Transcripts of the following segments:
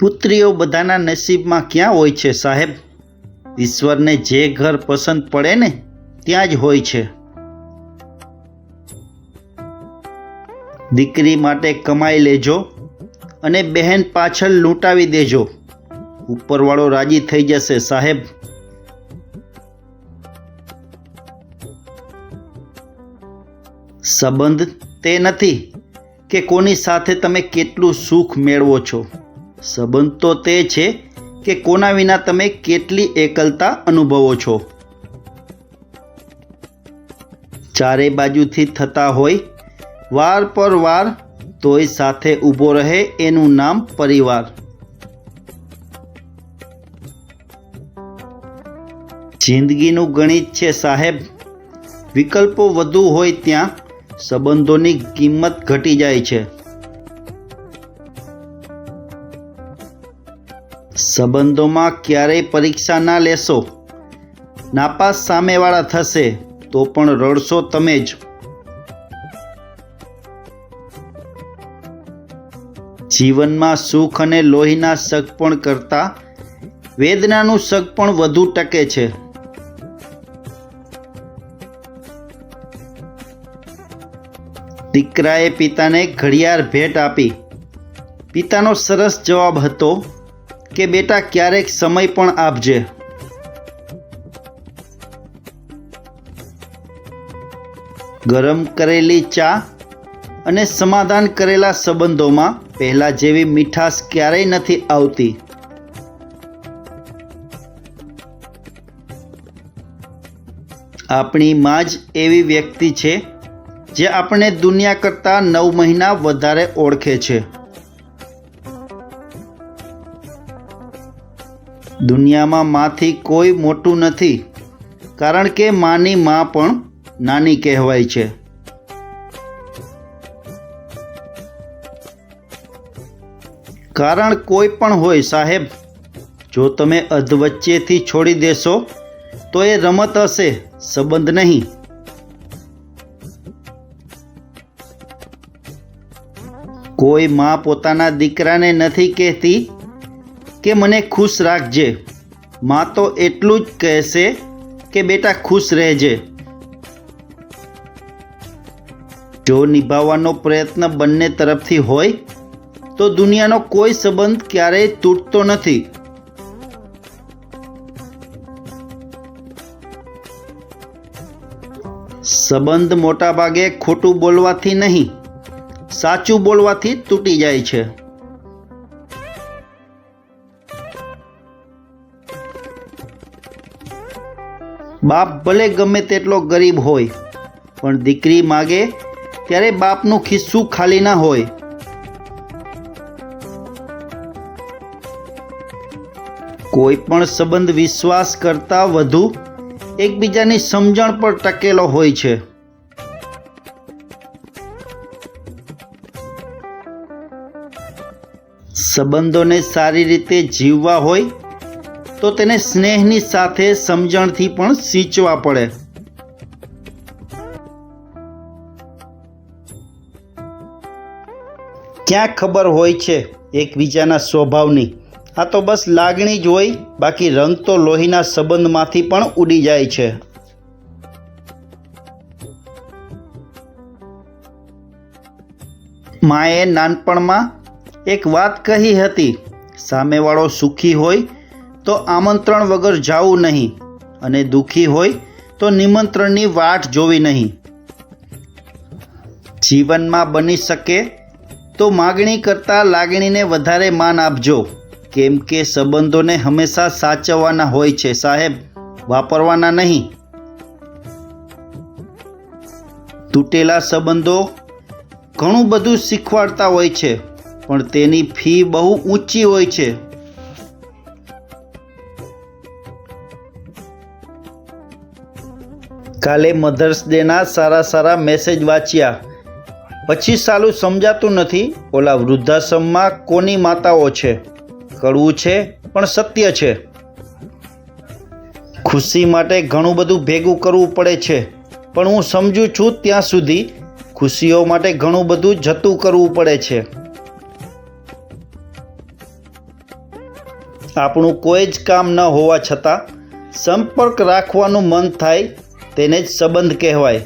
પુત્રીઓ બધાના નસીબમાં ક્યાં હોય છે, સાહેબ? ઈશ્વરને જે ઘર પસંદ પડે ને, ત્યાં જ હોય છે. દીકરી માટે કમાઈ લેજો અને બહેન પાછળ લૂંટાવી દેજો. ઉપરવાળો રાજી થઈ જશે, સાહેબ. સંબંધ તે નથી કે કોની સાથે તમે કેટલું સુખ મેળવો છો. સંબંધ તો તે છે કે કોના વિના તમે કેટલી એકલતા અનુભવો છો. ચારે બાજુથી થતા હોય, વાર પર વાર, તોય સાથે ઊભો રહે એનું નામ પરિવાર. જિંદગીનું ગણિત છે સાહેબ. વિકલ્પો વધુ હોય ત્યાં સંબંધોની કિંમત ઘટી જાય છે. સંબંધોમાં ક્યારેય પરીક્ષા ના લેશો. નાપાસ સામેવાળા થશે, તો પણ રડશો તમે જ. જીવનમાં સુખ અને લોહીના સગપણ કરતાં, વેદનાનું સગપણ વધુ ટકે છે. દીકરાએ પિતાને ઘડિયાળ ભેટ આપી. પિતાનો સરસ જવાબ હતો કે બેટા, ક્યારેક સમય પણ આપજે. ગરમ કરેલી ચા અને સમાધાન કરેલા સંબંધોમાં પહેલા જેવી મીઠાશ ક્યારેય નથી આવતી. આપણી માં જ એવી વ્યક્તિ છે જે આપણે દુનિયા કરતાં નવ મહિના વધારે ઓળખે છે. દુનિયામાં માથી કોઈ મોટું નથી, કારણ કે માની માં પણ નાની કહેવાય છે. કારણ કોઈ પણ હોય સાહેબ, જો તમે અધવચ્ચેથી છોડી દેશો, તો એ રમત હશે, સંબંધ નહીં. કોઈ માં પોતાના દીકરાને નથી કહેતી કે મને ખુશ રાખજે. માં તો એટલું જ કહેશે કે બેટા ખુશ રહેજે. જો નિભાવવાનો પ્રયત્ન બંને તરફથી હોય, તો દુનિયાનો કોઈ સંબંધ ક્યારેય તૂટતો નથી. સંબંધ મોટાભાગે ખોટું બોલવાથી નહીં, સાચું બોલવાથી તૂટી જાય છે. બાપ ભલે ગમે તેટલો ગરીબ હોય, પણ દીકરી માગે ત્યારે બાપનું ખિસ્સું ખાલી ના હોય. કોઈ પણ સંબંધ વિશ્વાસ કરતાં વધુ એકબીજાની સમજણ પર ટકેલો હોય છે. સંબંધોને સારી રીતે જીવવા હોય તો તેને સ્નેહની સાથે સમજણથી પણ સિંચવા પડે. ક્યાં ખબર હોય છે એકબીજાના સ્વભાવની? આ તો બસ લાગણી જ હોય, બાકી રંગ તો લોહીના સંબંધમાંથી પણ ઉડી જાય છે. માએ નાનપણમાં એક વાત કહી હતી, સામેવાળો સુખી હોય તો આમંત્રણ વગર જાવું નહીં અને દુઃખી હોય તો નિમંત્રણની વાટ જોવી નહીં. જીવનમાં બની શકે તો માગણી કરતાં લાગણીને વધારે માન આપજો. કેમ કે સંબંધોને હંમેશા સાચવવાના હોય છે સાહેબ, વાપરવાના નહીં. તૂટેલા સંબંધો ઘણું બધું શીખવાડતા હોય છે, પણ તેની ફી બહુ ઊંચી હોય છે. કાલે મધર્સ ડેના સારા સારા મેસેજ વાંચ્યા. પછી સાલું સમજાતું નથી, ઓલા વૃદ્ધાશ્રમમાં કોની માતાઓ છે? કડવું છે, પણ સત્ય છે. ખુશી માટે ઘણું બધું ભેગું કરવું પડે છે, પણ હું સમજુ છું ત્યાં સુધી ખુશીઓ માટે ઘણું બધું જતું કરવું પડે છે. આપણું કોઈ જ કામ ન હોવા છતાં સંપર્ક રાખવાનું મન થાય તેને જ સંબંધ કહેવાય.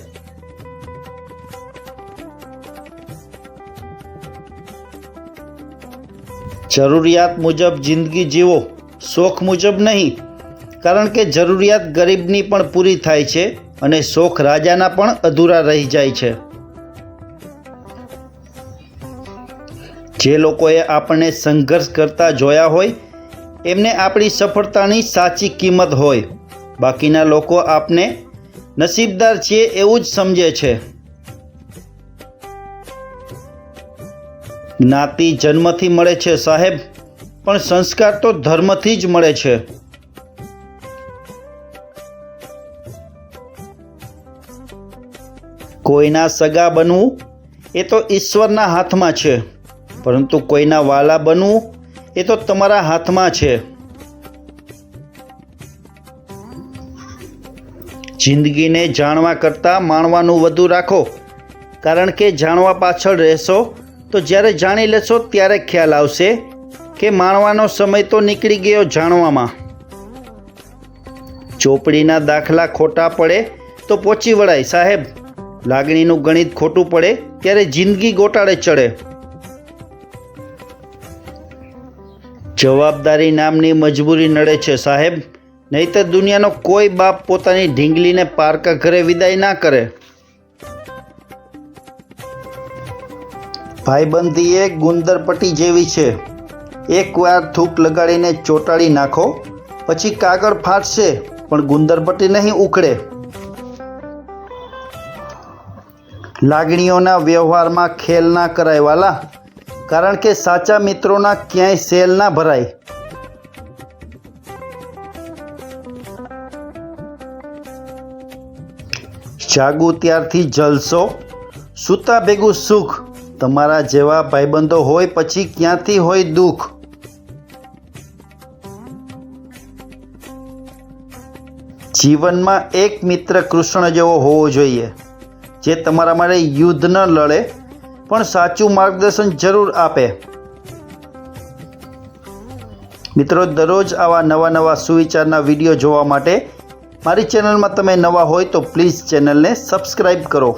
જરૂરિયાત મુજબ જિંદગી જીવો, શોખ મુજબ નહીં. કારણ કે જરૂરિયાત ગરીબની પણ પૂરી થાય છે અને શોખ રાજાના પણ અધૂરા રહી જાય છે. જે લોકોએ આપણને સંઘર્ષ કરતા જોયા હોય, એમને આપણી સફળતાની સાચી કિંમત હોય. બાકીના લોકો આપને નસીબદાર છીએ એવું જ સમજે છે. જ્ઞાતિ જન્મથી મળે છે સાહેબ, પણ સંસ્કાર તો ધર્મથી જ મળે છે. કોઈના સગા બનવું એ તો ઈશ્વરના હાથમાં છે, પરંતુ કોઈના વાલા બનવું એ તો તમારા હાથમાં છે. જિંદગીને જાણવા કરતાં માણવાનું વધુ રાખો. કારણ કે જાણવા પાછળ રહેશો, તો જ્યારે જાણી લેશો ત્યારે ખ્યાલ આવશે કે માણવાનો સમય તો નીકળી ગયો જાણવામાં. ચોપડીના દાખલા ખોટા પડે તો પહોંચી વળાય, સાહેબ. લાગણીનું ગણિત ખોટું પડે ત્યારે જિંદગી ગોટાળે ચડે. જવાબદારી નામની મજબૂરી નડે છે, સાહેબ. નહીતર દુનિયાનો કોઈ બાપ પોતાની ઢીંગલીને પારકા ઘરે વિદાય ના કરે. ભાઈબંધી એ ગુંદરપટ્ટી જેવી છે. એકવાર થૂક લગાડીને ચોંટાડી નાખો, પછી કાગળ ફાટશે, પણ ગુંદરપટ્ટી નહીં ઉખડે. લાગણીઓના વ્યવહારમાં ખેલ ના કરાય વાલા, કારણ કે સાચા મિત્રોના ક્યાંય સેલ ના ભરાય. જાગું ત્યારથી જલસો. સૂતા ભેગું સુખ. તમારા જેવા ભાઈબંધો હોય પછી ક્યાંથી હોય દુઃખ? જીવનમાં એક મિત્ર કૃષ્ણ જેવો હોવો જોઈએ, જે તમારા માટે યુદ્ધ ન લડે, પણ સાચું માર્ગદર્શન જરૂર આપે. મિત્રો, દરરોજ આવા નવા નવા સુવિચારના વીડિયો જોવા માટે મારી ચેનલમાં તમે નવા હોય તો પ્લીઝ ચેનલને સબસ્ક્રાઈબ કરો.